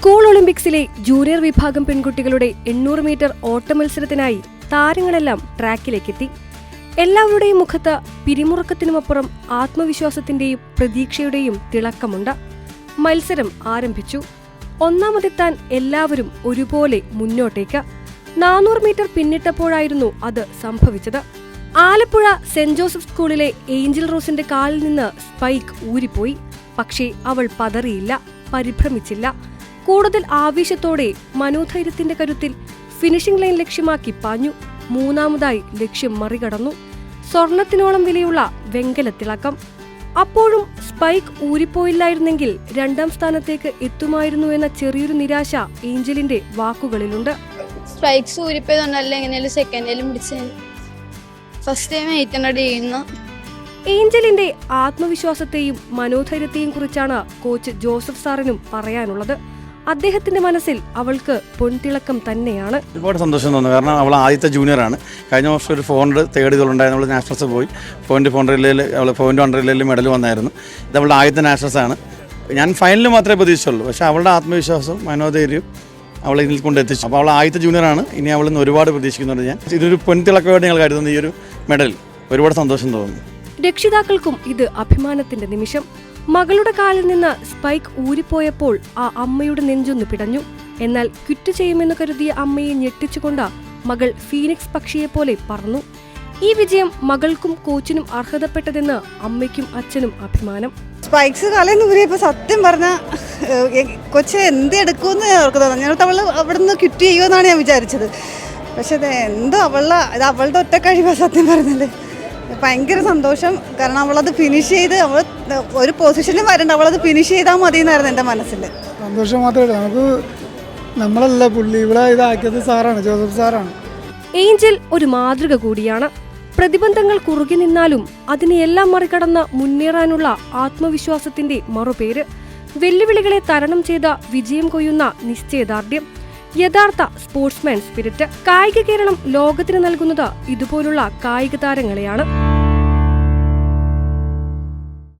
School ഒളിമ്പിക്സിലെ junior വിഭാഗം പെൺകുട്ടികളുടെ എണ്ണൂറ് മീറ്റർ ഓട്ട മത്സരത്തിനായി താരങ്ങളെല്ലാം ട്രാക്കിലേക്കെത്തി. എല്ലാവരുടെയും മുഖത്ത് പിരിമുറുക്കത്തിനുമപ്പുറം ആത്മവിശ്വാസത്തിന്റെയും പ്രതീക്ഷയുടെയും തിളക്കമുണ്ട്. മത്സരം ആരംഭിച്ചു. ഒന്നാമതെത്താൻ എല്ലാവരും ഒരുപോലെ മുന്നോട്ടേക്ക്. നാനൂറ് മീറ്റർ പിന്നിട്ടപ്പോഴായിരുന്നു അത് സംഭവിച്ചത്. ആലപ്പുഴ സെന്റ് ജോസഫ് സ്കൂളിലെ ഏഞ്ചൽ റോസിന്റെ കാലിൽ നിന്ന് സ്പൈക്ക് ഊരിപ്പോയി. പക്ഷേ അവൾ പതറിയില്ല പരിഭ്രമിച്ചില്ല. കൂടുതൽ ആവേശത്തോടെ മനോധൈര്യത്തിന്റെ കരുത്തിൽ ഫിനിഷിംഗ് ലൈൻ ലക്ഷ്യമാക്കി പാഞ്ഞു. മൂന്നാമതായി ലക്ഷ്യം മറികടന്നു. സ്വർണത്തിനോളം വിലയുള്ള വെങ്കലത്തിളക്കം അപ്പോഴും സ്പൈക്ക് ഊരിപ്പോയില്ലായിരുന്നെങ്കിൽ രണ്ടാം സ്ഥാനത്തേക്ക് എത്തുമായിരുന്നു എന്ന ചെറിയൊരു നിരാശ ഏഞ്ചലിന്റെ വാക്കുകളിലുണ്ട്. സ്പൈക്സ് ഊരിപ്പോയതുകൊണ്ടല്ല എങ്ങനെയാലും സെക്കൻഡിലും പിടിച്ചേ. ഫസ്റ്റ് ടൈം എയ്റ്റ് ഹൺഡ്രഡ് ചെയ്യുന്നു. ഏഞ്ചലിന്റെ ആത്മവിശ്വാസത്തെയും മനോധൈര്യത്തെയും കുറിച്ചാണ് കോച്ച് ജോസഫ് സാറിനും പറയാനുള്ളത്. അദ്ദേഹത്തിന്റെ മനസ്സിൽ അവൾക്ക് പൊൻതിളക്കം തന്നെയാണ്. ഒരുപാട് സന്തോഷം തോന്നുന്നു. കാരണം അവൾ ആദ്യത്തെ ജൂനിയർ ആണ്. കഴിഞ്ഞ വർഷം ഒരു ഫോണിൽ തേർഡ് ഇതുണ്ടായിരുന്നു അവൾ നാഷണൽസ് പോയി. പോയിന്റ് ഫോൺ റിലേയിൽ അവൾ പോയിന്റ് ഹൺഡ്രഡിൽ മെഡൽ വന്നായിരുന്നു. ഇത് അവളുടെ ആദ്യത്തെ നാഷണൽസ് ആണ്. ഞാൻ ഫൈനലിൽ മാത്രമേ പ്രതീക്ഷിച്ചുള്ളൂ. പക്ഷേ അവളുടെ ആത്മവിശ്വാസം മനോധൈര്യവും അവളെ ഇതിൽ കൊണ്ട് എത്തിച്ചു. അപ്പോൾ അവൾ ആദ്യത്തെ ജൂനിയറാണ് ഇനി അവളിൽ നിന്ന് ഒരുപാട് പ്രതീക്ഷിക്കുന്നുണ്ട് ഞാൻ. ഇതൊരു പൊൻതിളക്കമായിട്ട് ഞങ്ങൾ കരുതുന്ന ഈ ഒരു മെഡൽ ഒരുപാട് സന്തോഷം തോന്നുന്നു. രക്ഷിതാക്കൾക്കും ഇത് അഭിമാനത്തിന്റെ നിമിഷം. മകളുടെ കാലിൽ നിന്ന് സ്പൈക്ക് ഊരിപ്പോയപ്പോൾ ആ അമ്മയുടെ നെഞ്ചൊന്ന് പിടഞ്ഞു. എന്നാൽ ക്വിറ്റ് ചെയ്യുമെന്ന് കരുതിയ അമ്മയെ ഞെട്ടിച്ചുകൊണ്ട് മകൾ ഫീനിക്സ് പക്ഷിയെപ്പോലെ പറന്നു. ഈ വിജയം മകൾക്കും കോച്ചിനും അർഹതപ്പെട്ടതെന്ന് അമ്മയ്ക്കും അച്ഛനും അഭിമാനം. സ്പൈക്സ് കാലം ഊരിയപ്പോൾ സത്യം പറഞ്ഞ കൊച്ചെ എന്ത് എടുക്കുമെന്ന് തോന്നുന്നു ഞാൻ അവൾ അവിടെ നിന്ന് ക്വിറ്റ് ചെയ്യുമെന്നാണ് ഞാൻ വിചാരിച്ചത്. പക്ഷെ എന്തോ അവളുടെ അവളുടെ ഒറ്റ കഴിവാ സത്യം പറഞ്ഞത്. ഭയങ്കര സന്തോഷം. കാരണം അവളത് ഫിനിഷ് ചെയ്ത് അവൾ ഒരു പൊസിഷനിൽ വരണ്ട. അവളത് ഫിനിഷ് ചെയ്താൽ മതി എന്നായിരുന്നു എന്റെ മനസ്സിൽ സന്തോഷം മാത്രമേ നമുക്ക് നമ്മളല്ല പുള്ളി. ഇവിടെ ഇതാക്കിയത് സാറാണ് ജോസഫ് സാറാണ്. ഏഞ്ചൽ ഒരു മാതൃക കൂടിയാണ്. പ്രതിബന്ധങ്ങൾ കുറുകി നിന്നാലും അതിനെയെല്ലാം മറികടന്ന് മുന്നേറാനുള്ള ആത്മവിശ്വാസത്തിന്റെ മറുപേര്. വെല്ലുവിളികളെ തരണം ചെയ്ത വിജയം കൊയ്യുന്ന നിശ്ചയദാർഢ്യം. യഥാർത്ഥ സ്പോർട്സ്മാൻ സ്പിരിറ്റ് കായിക കേരളം ലോകത്തിന് നൽകുന്നത് ഇതുപോലുള്ള കായിക താരങ്ങളെയാണ്.